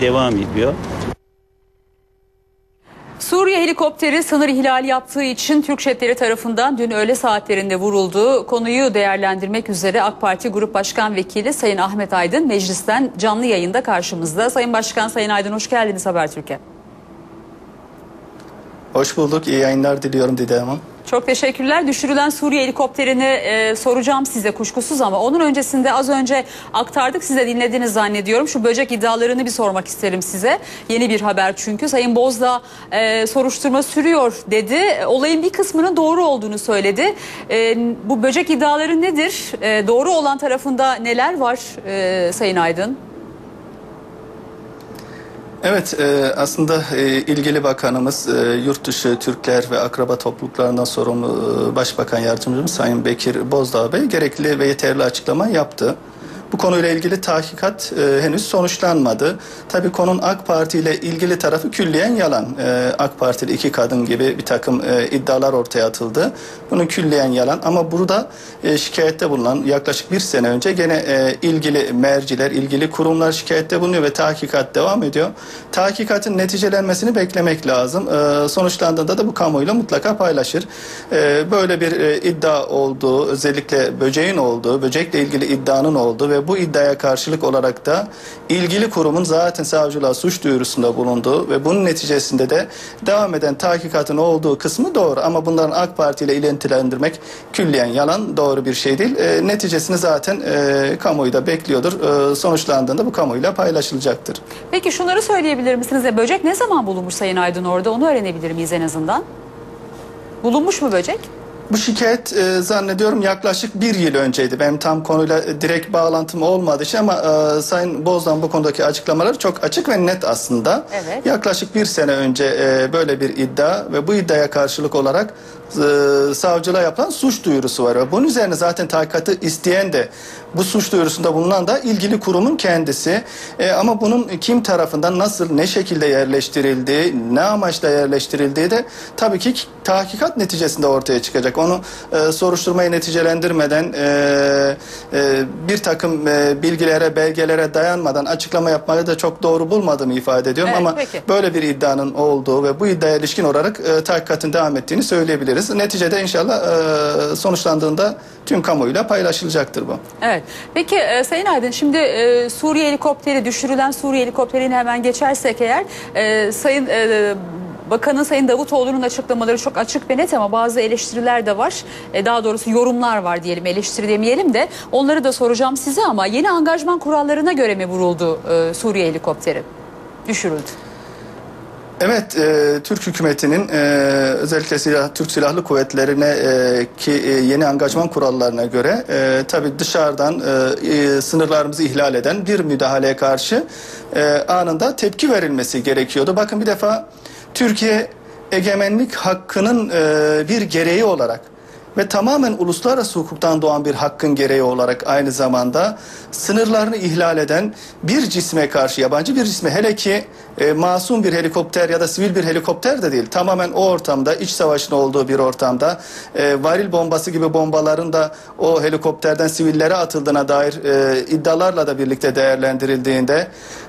devam ediyor. Suriye helikopteri sınır ihlali yaptığı için Türk jetleri tarafından dün öğle saatlerinde vuruldu. Konuyu değerlendirmek üzere AK Parti Grup Başkan Vekili Sayın Ahmet Aydın meclisten canlı yayında karşımızda. Sayın Başkan Sayın Aydın hoş geldiniz Habertürk'e. Hoş bulduk. İyi yayınlar diliyorum Didem Hanım. Çok teşekkürler. Düşürülen Suriye helikopterini e, soracağım size kuşkusuz ama onun öncesinde az önce aktardık size dinlediğiniz zannediyorum. Şu böcek iddialarını bir sormak isterim size. Yeni bir haber çünkü. Sayın Bozdağ e, soruşturma sürüyor dedi. Olayın bir kısmının doğru olduğunu söyledi. E, bu böcek iddiaları nedir? E, doğru olan tarafında neler var e, Sayın Aydın? Evet e, aslında e, ilgili bakanımız e, yurt dışı Türkler ve akraba topluluklarından sorumlu e, Başbakan Yardımcımız Sayın Bekir Bozdağ Bey gerekli ve yeterli açıklama yaptı. Bu konuyla ilgili tahkikat e, henüz sonuçlanmadı. Tabii konunun AK Parti ile ilgili tarafı külliyen yalan. E, AK Partili iki kadın gibi bir takım e, iddialar ortaya atıldı. Bunun külliyen yalan ama burada e, şikayette bulunan yaklaşık bir sene önce gene e, ilgili merciler, ilgili kurumlar şikayette bulunuyor ve tahkikat devam ediyor. Tahkikatın neticelenmesini beklemek lazım. E, sonuçlandığında da bu kamuoyuyla mutlaka paylaşır. E, böyle bir e, iddia olduğu, özellikle böceğin olduğu, böcekle ilgili iddianın olduğu ve bu iddiaya karşılık olarak da ilgili kurumun zaten savcılığa suç duyurusunda bulunduğu ve bunun neticesinde de devam eden tahkikatın olduğu kısmı doğru. Ama bunların AK Parti ile ilentilendirmek külliyen yalan doğru bir şey değil. E, neticesini zaten e, kamuoyu da bekliyordur. E, sonuçlandığında bu kamuoyuyla paylaşılacaktır. Peki şunları söyleyebilir misiniz? E, böcek ne zaman bulunmuş Sayın Aydın orada? Onu öğrenebilir miyiz en azından? Bulunmuş mu böcek? Bu şikayet e, zannediyorum yaklaşık bir yıl önceydi. Benim tam konuyla e, direkt bağlantım olmadığı için ama e, Sayın Bozdan bu konudaki açıklamaları çok açık ve net aslında. Evet. Yaklaşık bir sene önce e, böyle bir iddia ve bu iddiaya karşılık olarak e, savcılığa yapılan suç duyurusu var. Bunun üzerine zaten tahkikatı isteyen de bu suç duyurusunda bulunan da ilgili kurumun kendisi. E, ama bunun kim tarafından nasıl, ne şekilde yerleştirildiği, ne amaçla yerleştirildiği de tabii ki tahkikat neticesinde ortaya çıkacak. Onu e, soruşturmayı neticelendirmeden e, e, bir takım e, bilgilere, belgelere dayanmadan açıklama yapmayı da çok doğru bulmadığımı ifade ediyorum. Evet, ama peki. böyle bir iddianın olduğu ve bu iddiaya ilişkin olarak e, tahkikatın devam ettiğini söyleyebiliriz. Neticede inşallah e, sonuçlandığında tüm kamuoyuyla paylaşılacaktır bu. Evet. Peki e, Sayın Aydın şimdi e, Suriye helikopteri düşürülen Suriye helikopterini hemen geçersek eğer e, Sayın e, Bakanın Sayın Davutoğlu'nun açıklamaları çok açık ve net ama bazı eleştiriler de var. E, daha doğrusu yorumlar var diyelim eleştiri demeyelim de onları da soracağım size ama yeni angajman kurallarına göre mi vuruldu e, Suriye helikopteri? Düşürüldü. Evet, e, Türk hükümetinin e, özellikle silah, Türk Silahlı Kuvvetleri'ne e, ki e, yeni angajman kurallarına göre e, tabii dışarıdan e, e, sınırlarımızı ihlal eden bir müdahaleye karşı e, anında tepki verilmesi gerekiyordu. Bakın bir defa Türkiye egemenlik hakkının e, bir gereği olarak ve tamamen uluslararası hukuktan doğan bir hakkın gereği olarak aynı zamanda sınırlarını ihlal eden bir cisme karşı yabancı bir cisme hele ki e, masum bir helikopter ya da sivil bir helikopter de değil tamamen o ortamda iç savaşın olduğu bir ortamda e, varil bombası gibi bombaların da o helikopterden sivillere atıldığına dair e, iddialarla da birlikte değerlendirildiğinde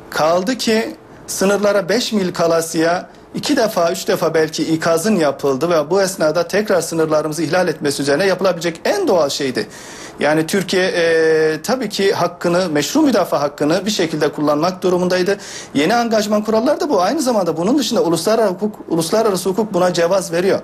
kaldı ki sınırlara 5 mil kalasıya iki defa, üç defa belki ikazın yapıldı ve bu esnada tekrar sınırlarımızı ihlal etmesi üzerine yapılabilecek en doğal şeydi. Yani Türkiye e, tabii ki hakkını, meşru müdafaa hakkını bir şekilde kullanmak durumundaydı. Yeni angajman kuralları da bu. Aynı zamanda bunun dışında uluslararası hukuk, uluslararası hukuk buna cevaz veriyor.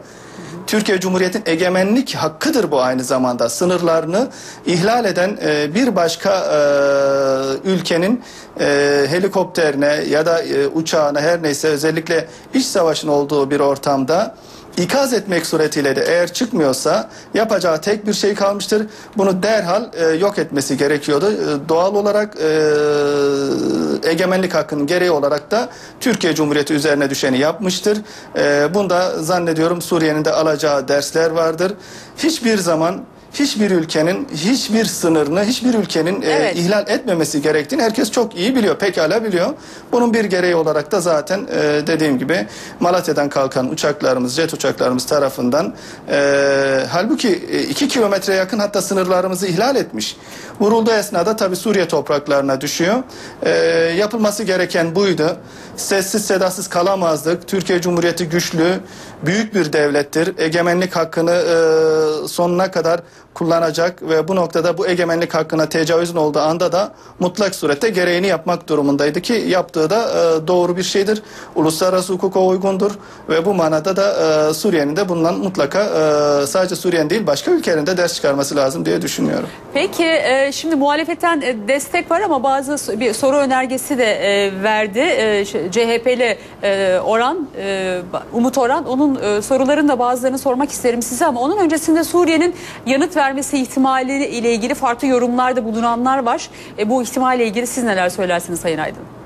Türkiye Cumhuriyeti'nin egemenlik hakkıdır bu aynı zamanda. Sınırlarını ihlal eden e, bir başka e, ülkenin e, helikopterine ya da e, uçağına her neyse özellikle iç savaşın olduğu bir ortamda ikaz etmek suretiyle de eğer çıkmıyorsa yapacağı tek bir şey kalmıştır. Bunu derhal e, yok etmesi gerekiyordu. E, doğal olarak e, egemenlik hakkının gereği olarak da Türkiye Cumhuriyeti üzerine düşeni yapmıştır. E, bunda zannediyorum Suriye'nin de alacağı dersler vardır. Hiçbir zaman hiçbir ülkenin hiçbir sınırını hiçbir ülkenin e, Evet. ihlal etmemesi gerektiğini herkes çok iyi biliyor. Pekala biliyor. Bunun bir gereği olarak da zaten e, dediğim gibi Malatya'dan kalkan uçaklarımız, jet uçaklarımız tarafından e, halbuki e, iki kilometre yakın hatta sınırlarımızı ihlal etmiş. Vurulduğu esnada tabi Suriye topraklarına düşüyor. E, yapılması gereken buydu. Sessiz sedasız kalamazdık. Türkiye Cumhuriyeti güçlü, büyük bir devlettir. Egemenlik hakkını e, sonuna kadar kullanacak ve bu noktada bu egemenlik hakkına tecavüzün olduğu anda da mutlak surette gereğini yapmak durumundaydı ki yaptığı da e, doğru bir şeydir. Uluslararası hukuka uygundur ve bu manada da e, Suriye'nin de bundan mutlaka e, sadece Suriye'nin değil başka ülkelerin de ders çıkarması lazım diye düşünüyorum. Peki e, şimdi muhalefetten e, destek var ama bazı bir soru önergesi de e, verdi. E, CHP'li e, Orhan, e, Umut Orhan. Onun e, sorularını da bazılarını sormak isterim size ama onun öncesinde Suriye'nin yanıt vermesi ihtimali ile ilgili farklı yorumlarda bulunanlar var. E, bu ihtimalle ilgili siz neler söylersiniz Sayın Aydın?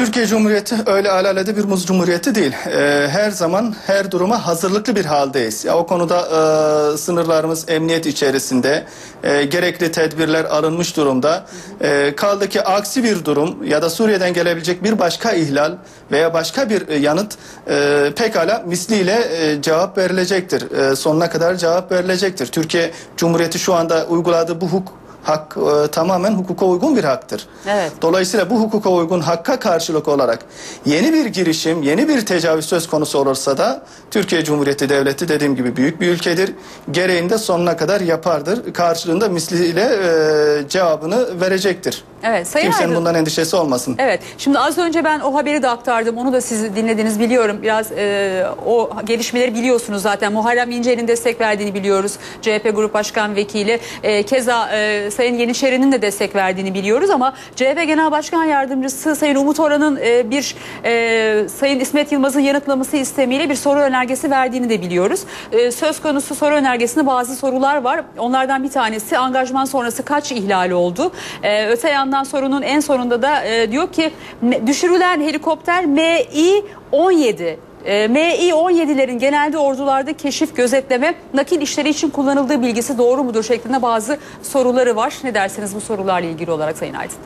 Türkiye Cumhuriyeti öyle alalede bir muz cumhuriyeti değil. Ee, her zaman her duruma hazırlıklı bir haldeyiz. Ya o konuda e, sınırlarımız emniyet içerisinde e, gerekli tedbirler alınmış durumda. E, kaldı ki aksi bir durum ya da Suriye'den gelebilecek bir başka ihlal veya başka bir e, yanıt e, pekala misliyle e, cevap verilecektir. E, sonuna kadar cevap verilecektir. Türkiye Cumhuriyeti şu anda uyguladığı bu hukuk hak e, tamamen hukuka uygun bir haktır. Evet. Dolayısıyla bu hukuka uygun hakka karşılık olarak yeni bir girişim, yeni bir tecavüz söz konusu olursa da Türkiye Cumhuriyeti Devleti dediğim gibi büyük bir ülkedir. Gereğinde sonuna kadar yapardır. Karşılığında misliyle e, cevabını verecektir. Evet, Sayın Kimsenin Aydın. bundan endişesi olmasın. Evet. Şimdi az önce ben o haberi de aktardım. Onu da siz dinlediniz biliyorum. Biraz e, o gelişmeleri biliyorsunuz zaten. Muharrem İnce'nin destek verdiğini biliyoruz. CHP Grup Başkan Vekili. E, keza e, Sayın Yeniçeri'nin de destek verdiğini biliyoruz ama CHP Genel Başkan Yardımcısı Sayın Umut Orhan'ın e, bir e, Sayın İsmet Yılmaz'ın yanıtlaması istemiyle bir soru önergesi verdiğini de biliyoruz. E, söz konusu soru önergesinde bazı sorular var. Onlardan bir tanesi angajman sonrası kaç ihlal oldu? E, öte yandan sorunun en sonunda da e, diyor ki "Me- düşürülen helikopter MI-17 e, MI-17'lerin genelde ordularda keşif, gözetleme, nakil işleri için kullanıldığı bilgisi doğru mudur şeklinde bazı soruları var. Ne dersiniz bu sorularla ilgili olarak Sayın Aydın?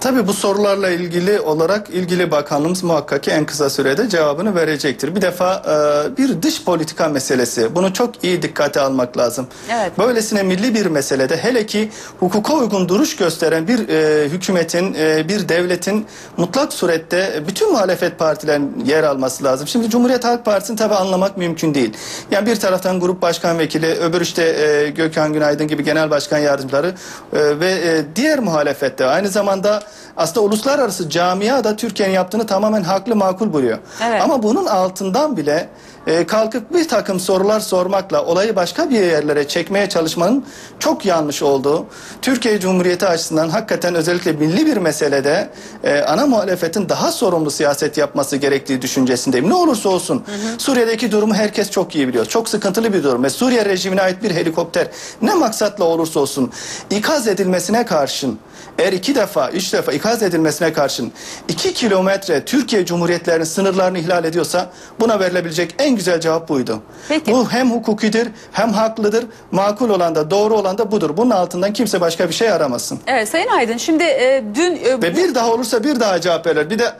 Tabii bu sorularla ilgili olarak ilgili bakanlığımız muhakkak ki en kısa sürede cevabını verecektir. Bir defa e, bir dış politika meselesi. Bunu çok iyi dikkate almak lazım. Evet. Böylesine milli bir meselede hele ki hukuka uygun duruş gösteren bir e, hükümetin, e, bir devletin mutlak surette bütün muhalefet partilerin yer alması lazım. Şimdi Cumhuriyet Halk Partisi'ni tabii anlamak mümkün değil. Yani bir taraftan grup başkan vekili, öbür işte e, Gökhan Günaydın gibi genel başkan yardımcıları e, ve e, diğer muhalefette aynı zamanda aslında uluslararası camia da Türkiye'nin yaptığını tamamen haklı makul buluyor. Evet. Ama bunun altından bile e, kalkıp bir takım sorular sormakla olayı başka bir yerlere çekmeye çalışmanın çok yanlış olduğu, Türkiye Cumhuriyeti açısından hakikaten özellikle milli bir meselede e, ana muhalefetin daha sorumlu siyaset yapması gerektiği düşüncesindeyim. Ne olursa olsun Suriye'deki durumu herkes çok iyi biliyor. Çok sıkıntılı bir durum ve Suriye rejimine ait bir helikopter ne maksatla olursa olsun ikaz edilmesine karşın eğer iki defa, üç defa ikaz edilmesine karşın iki kilometre Türkiye Cumhuriyetlerinin sınırlarını ihlal ediyorsa buna verilebilecek en güzel cevap buydu. Peki. Bu hem hukukidir hem haklıdır. Makul olan da doğru olan da budur. Bunun altından kimse başka bir şey aramasın. Evet Sayın Aydın şimdi e, dün e, Ve bir daha olursa bir daha cevap verirler. Bir de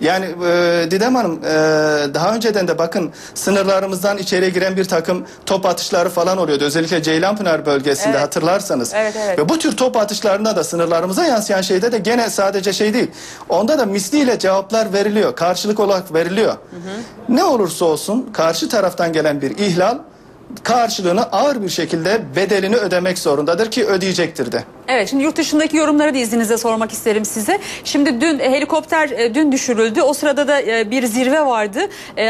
yani e, Didem Hanım e, daha önceden de bakın sınırlarımızdan içeriye giren bir takım top atışları falan oluyordu. Özellikle Ceylanpınar bölgesinde Evet. hatırlarsanız. Evet, evet. Ve bu tür top atışlarında da sınırlarımıza yansıyan şeyde de gene sadece şey değil. Onda da misliyle cevaplar veriliyor. Karşılık olarak veriliyor. Ne olursa olsun karşı taraftan gelen bir ihlal karşılığını ağır bir şekilde bedelini ödemek zorundadır ki ödeyecektir de. Evet şimdi yurt dışındaki yorumları da izninizle sormak isterim size. Şimdi dün e, helikopter e, dün düşürüldü. O sırada da e, bir zirve vardı.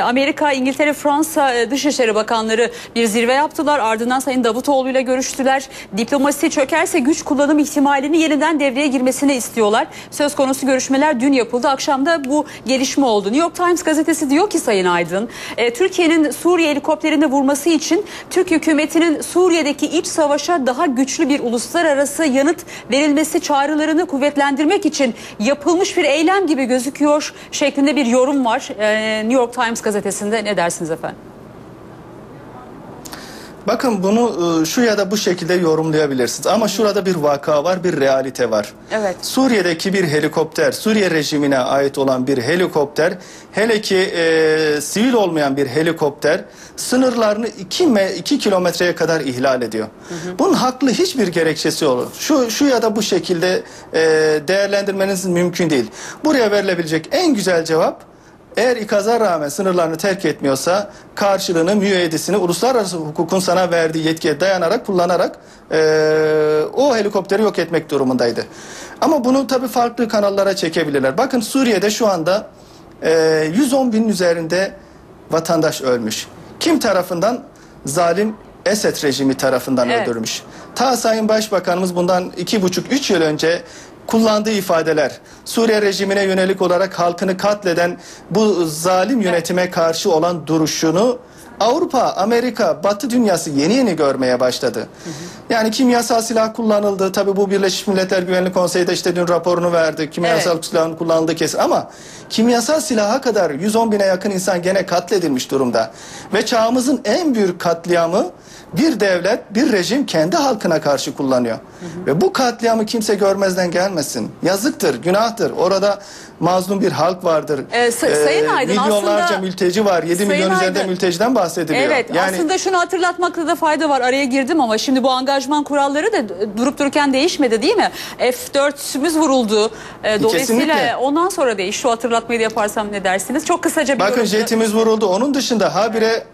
Amerika, İngiltere, Fransa Dışişleri Bakanları bir zirve yaptılar. Ardından Sayın Davutoğlu ile görüştüler. Diplomasi çökerse güç kullanım ihtimalini yeniden devreye girmesini istiyorlar. Söz konusu görüşmeler dün yapıldı. Akşamda bu gelişme oldu. New York Times gazetesi diyor ki Sayın Aydın, Türkiye'nin Suriye helikopterini vurması için Türk hükümetinin Suriye'deki iç savaşa daha güçlü bir uluslararası yanıt verilmesi çağrılarını kuvvetlendirmek için yapılmış bir eylem gibi gözüküyor şeklinde bir yorum var. E, New York Times gazetesinde ne dersiniz efendim? Bakın bunu e, şu ya da bu şekilde yorumlayabilirsiniz. Ama şurada bir vaka var, bir realite var. Evet. Suriye'deki bir helikopter, Suriye rejimine ait olan bir helikopter, hele ki e, sivil olmayan bir helikopter sınırlarını 2 2 kilometreye kadar ihlal ediyor. Bunun haklı hiçbir gerekçesi olur. Şu şu ya da bu şekilde e, değerlendirmeniz mümkün değil. Buraya verilebilecek en güzel cevap eğer ikaza rağmen sınırlarını terk etmiyorsa karşılığını, müeyyidesini uluslararası hukukun sana verdiği yetkiye dayanarak, kullanarak eee, o helikopteri yok etmek durumundaydı. Ama bunu tabii farklı kanallara çekebilirler. Bakın Suriye'de şu anda eee 110 binin üzerinde vatandaş ölmüş. Kim tarafından? Zalim Esed rejimi tarafından Evet. öldürmüş. Ta Sayın Başbakanımız bundan iki buçuk, üç yıl önce kullandığı ifadeler Suriye rejimine yönelik olarak halkını katleden bu zalim yönetime karşı olan duruşunu Avrupa, Amerika, Batı dünyası yeni yeni görmeye başladı. Yani kimyasal silah kullanıldı. Tabii bu Birleşmiş Milletler Güvenlik Konseyi de işte dün raporunu verdi. Kimyasal Evet. silahın kullanıldığı kesin ama kimyasal silaha kadar 110 bine yakın insan gene katledilmiş durumda. Ve çağımızın en büyük katliamı bir devlet, bir rejim kendi halkına karşı kullanıyor. Ve bu katliamı kimse görmezden gelmesin. Yazıktır, günahtır. Orada mazlum bir halk vardır. Ee, Sa- Sayın Aydın, milyonlarca aslında- mülteci var. 7 Sayın milyon üzerinde Aydın, mülteciden bahsediliyor. Evet yani aslında şunu hatırlatmakta da fayda var. Araya girdim ama şimdi bu angajman kuralları da durup dururken değişmedi değil mi? F4'ümüz vuruldu. Ee, dolayısıyla Kesinlikle. ondan sonra değiş. Şu hatırlatmayı da yaparsam ne dersiniz? Çok kısaca bir Bakın yorum- jetimiz vuruldu. Onun dışında habire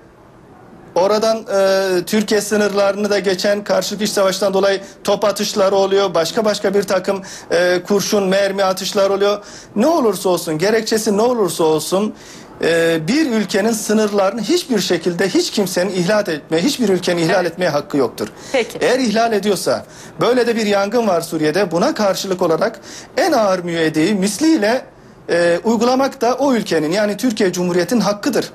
oradan e, Türkiye sınırlarını da geçen karşılıklı iç savaştan dolayı top atışları oluyor. Başka başka bir takım e, kurşun, mermi atışları oluyor. Ne olursa olsun, gerekçesi ne olursa olsun e, bir ülkenin sınırlarını hiçbir şekilde hiç kimsenin ihlal etmeye, hiçbir ülkenin ihlal Evet. etmeye hakkı yoktur. Peki. Eğer ihlal ediyorsa, böyle de bir yangın var Suriye'de. Buna karşılık olarak en ağır müeyyideyi misliyle e, uygulamak da o ülkenin yani Türkiye Cumhuriyeti'nin hakkıdır.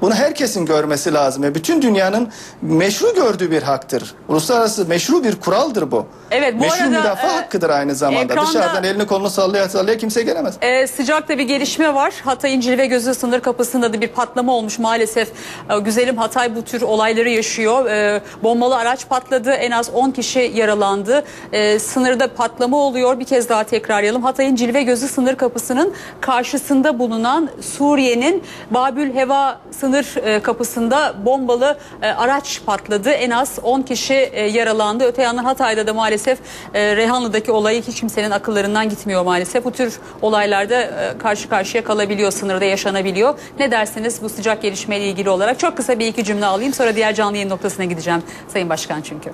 Bunu herkesin görmesi lazım. ve Bütün dünyanın meşru gördüğü bir haktır. Uluslararası meşru bir kuraldır bu. Evet, bu meşru arada, müdafaa e, hakkıdır aynı zamanda. ekranda- Dışarıdan elini kolunu sallaya sallaya kimse gelemez. Ee, sıcakta bir gelişme var. Hatay'ın Cilve Gözü sınır kapısında da bir patlama olmuş maalesef. Ee, güzelim Hatay bu tür olayları yaşıyor. Ee, bombalı araç patladı. En az 10 kişi yaralandı. Ee, sınırda patlama oluyor. Bir kez daha tekrarlayalım. Hatay'ın Cilve Gözü sınır kapısının karşısında bulunan Suriye'nin Babül Heva sınır e, kapısında bombalı e, araç patladı. En az 10 kişi e, yaralandı. Öte yandan Hatay'da da maalesef Reyhanlı'daki olayı hiç kimsenin akıllarından gitmiyor maalesef. Bu tür olaylarda karşı karşıya kalabiliyor, sınırda yaşanabiliyor. Ne dersiniz bu sıcak gelişmeyle ilgili olarak? Çok kısa bir iki cümle alayım sonra diğer canlı yayın noktasına gideceğim Sayın Başkan çünkü.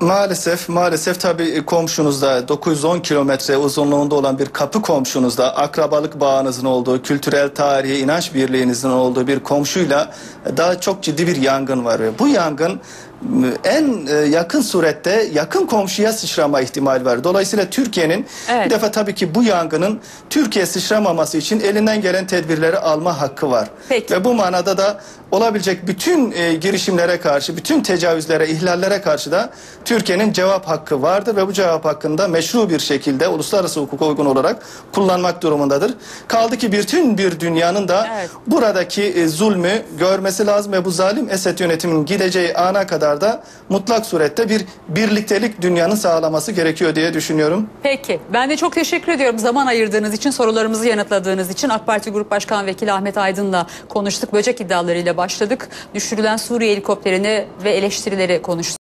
Maalesef, maalesef tabii komşunuzda 910 kilometre uzunluğunda olan bir kapı komşunuzda akrabalık bağınızın olduğu, kültürel tarihi, inanç birliğinizin olduğu bir komşuyla daha çok ciddi bir yangın var. Ve bu yangın en e, yakın surette yakın komşuya sıçrama ihtimali var. Dolayısıyla Türkiye'nin Evet. bir defa tabii ki bu yangının Türkiye sıçramaması için elinden gelen tedbirleri alma hakkı var. Peki. Ve bu manada da olabilecek bütün e, girişimlere karşı, bütün tecavüzlere, ihlallere karşı da Türkiye'nin cevap hakkı vardır ve bu cevap hakkında meşru bir şekilde uluslararası hukuka uygun olarak kullanmak durumundadır. Kaldı ki bütün bir dünyanın da Evet. buradaki e, zulmü görmesi lazım ve bu zalim Esed yönetiminin gideceği ana kadar da mutlak surette bir birliktelik dünyanın sağlaması gerekiyor diye düşünüyorum. Peki. Ben de çok teşekkür ediyorum zaman ayırdığınız için, sorularımızı yanıtladığınız için. AK Parti Grup Başkan Vekili Ahmet Aydın'la konuştuk. Böcek iddialarıyla başladık. Düşürülen Suriye helikopterini ve eleştirileri konuştuk.